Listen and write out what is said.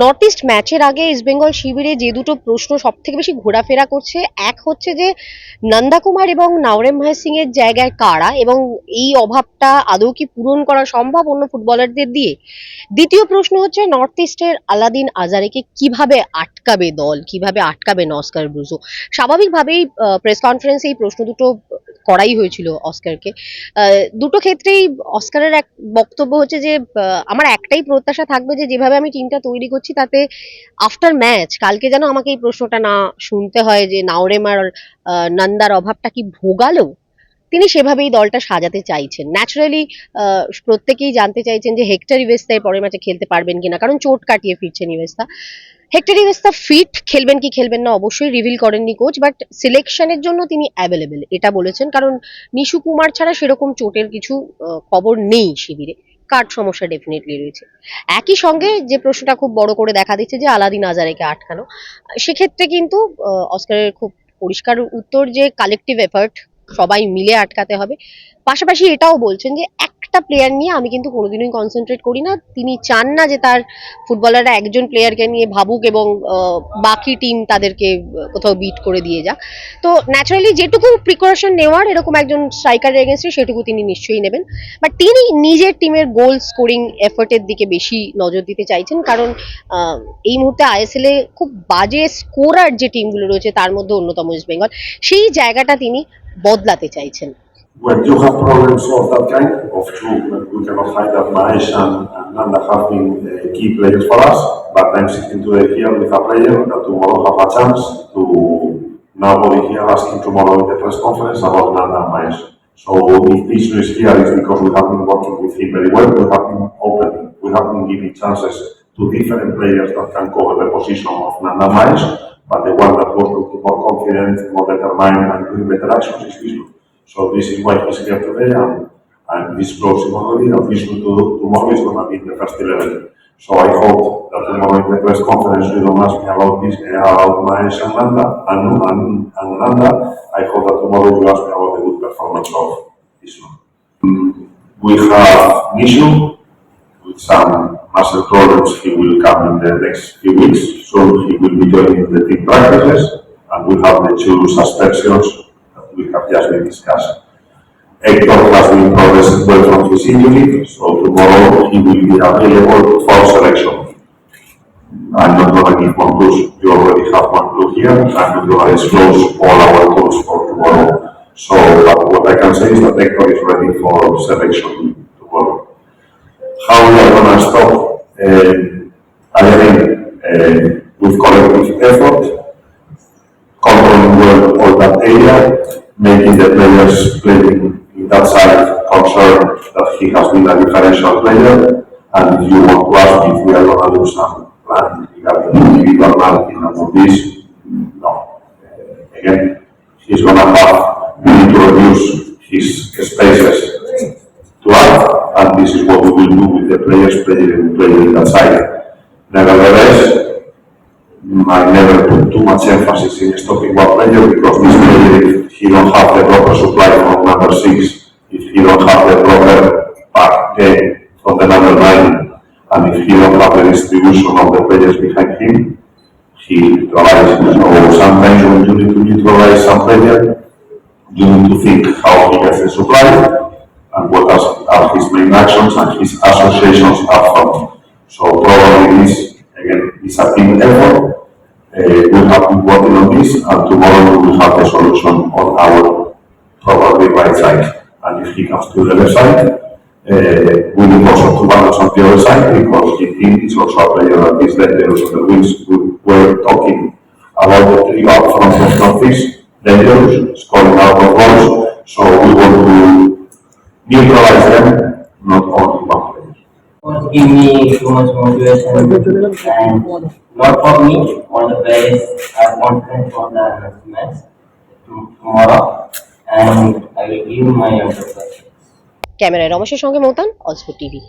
North east ম্যাচের আগে ইস্টবেঙ্গল শিবিরে যে দুটো প্রশ্ন সব থেকে বেশি ঘোরাফেরা করছে, এক হচ্ছে যে নন্দাকুমার এবং নাওরেম ভাই সিং এর জায়গায় কারা এবং এই অভাবটা আদৌ কি পূরণ করা সম্ভব অন্য ফুটবলারদের দিয়ে? দ্বিতীয় প্রশ্ন হচ্ছে নর্থ ইস্টের আলাদিন আজারেকে কীভাবে আটকাবে দল? কীভাবে আটকাবে নস্কার ব্রুজো? স্বাভাবিকভাবেই প্রেস কনফারেন্সে এই প্রশ্ন দুটো করাই হয়েছিল অস্কারকে। দুটো ক্ষেত্রেই অস্কারের এক বক্তব্য হচ্ছে যে আমার একটাই প্রত্যাশা থাকবে যে, যেভাবে আমি টিমটা তৈরি করছি, তাতে আফটার ম্যাচ কালকে যেন আমাকে এই প্রশ্নটা না শুনতে হয় যে নাওরেমার নন্দার অভাবটা কি ভোগালো? তিনি সেভাবেই দলটা সাজাতে চাইছেন। ন্যাচারালি প্রত্যেকেই জানতে চাইছেন যে, হেক্টর ইভেস্তা এর পরের ম্যাচে খেলতে পারবেন কিনা, কারণ চোট কাটিয়ে ফিরছেন ইভেস্তা। হেক্টর ইভেস্তা ফিট, খেলবেন কি খেলবেন না অবশ্যই রিভিল করেননি কোচ বাট সিলেকশনের জন্য তিনি অ্যাভেলেবেল এটা বলেছেন। কারণ নিশু কুমার ছাড়া সেরকম চোটের কিছু খবর নেই শিবিরে। কার্ড সমস্যা ডেফিনেটলি রয়েছে। একই সঙ্গে যে প্রশ্নটা খুব বড় করে দেখা দিচ্ছে যে আলাদিন আজারেকে আটকানো, সেক্ষেত্রে কিন্তু অস্কারের খুব পরিষ্কার উত্তর যে কালেকটিভ এফার্ট সবাই মিলে আটকাতে হবে। পাশাপাশি এটাও বলছেন যে, একটা প্লেয়ার নিয়ে আমি কিন্তু কোনোদিনই কনসেন্ট্রেট করি না। তিনি চান না যে তার ফুটবলাররা একজন প্লেয়ারকে নিয়ে ভাবুক এবং বাকি টিম তাদেরকে কোথাও বিট করে দিয়ে যাক। তো ন্যাচারালি যেটুকু প্রিকশন নেওয়ার, এরকম একজন স্ট্রাইকারের এগেনস্টে সেটুকু তিনি নিশ্চয়ই নেবেন। বাট তিনি নিজের টিমের গোল স্কোরিং এফার্টের দিকে বেশি নজর দিতে চাইছেন কারণ এই মুহূর্তে আইএসএল এ খুব বাজে স্কোরার যে টিমগুলো রয়েছে তার মধ্যে অন্যতম ইস্ট বেঙ্গল সেই জায়গাটা তিনি বদলাতে চাইছেন When you have problems of that kind, of true, we cannot hide that Mahesh and, and Nanda have been uh, key players for us, but I'm sitting today here with a player that tomorrow have a chance to nobody here asking tomorrow in the press conference about Nanda and Mahesh. So if Vishnu is here, it's because we have been working with him very well, we have been open, we have been giving chances to different players that can cover the position of Nanda and Mahesh, but the one that was looking more confident, more determined and doing better actions is Vishnu. So this is why he's here today and I'm disclosing already that Vishnu to, tomorrow is going to be in the first 11. So I hope that tomorrow in the press conference you don't ask me about this, uh, about Mahesh and Nanda, and, and, and Nanda. I hope that tomorrow you ask me about the good performance of Vishnu. We have Nishu with some muscle problems. He will come in the next few weeks, so he will be joining the team practices, and we have the two suspensions that we have just been discussing. Hector has been progressing well from his injury, so tomorrow he will be available for selection. I'm not gonna give one clue, you already have one clue here, I'm not gonna disclose all our clues for tomorrow. So, but what I can say is that Hector is ready for selection. How we are gonna stop, uh, again, uh, with collective effort, controlling well all that area, making the players playing in that side concerned that he has been a differential player. And if you want to ask if we are gonna do some plan regarding individual marking and all this, no. Uh, Again, he's gonna have, we need to reduce his spaces to and this is what we will do with the players playing, playing in that side. Nevertheless, I never put too much emphasis in stopping one player because this player, if he don't have the proper supply from number six, if he don't have the proper back game from the number nine, and if he don't have the distribution of the players behind him, he neutralizes. So sometimes you need to neutralize some player, you need to think how he gets the supply and what are his main actions and his associations up front. So probably this, again, is a team effort. Uh, we have been working on this and tomorrow we will have the solution on our probably right side. And if he comes to the left side, uh, we will also to balance on the other side because he thinks also a player that is dangerous on the wings. We were talking about the three up front of Northeast, dangerous, scoring out of goals. So we want to neutralize them, not only one player. Give me too much motivation and not for me, all the players are confident for the match to- tomorrow and I will give my 100%. ক্যামেরায় রমেশের সঙ্গে মতান অজপুর TV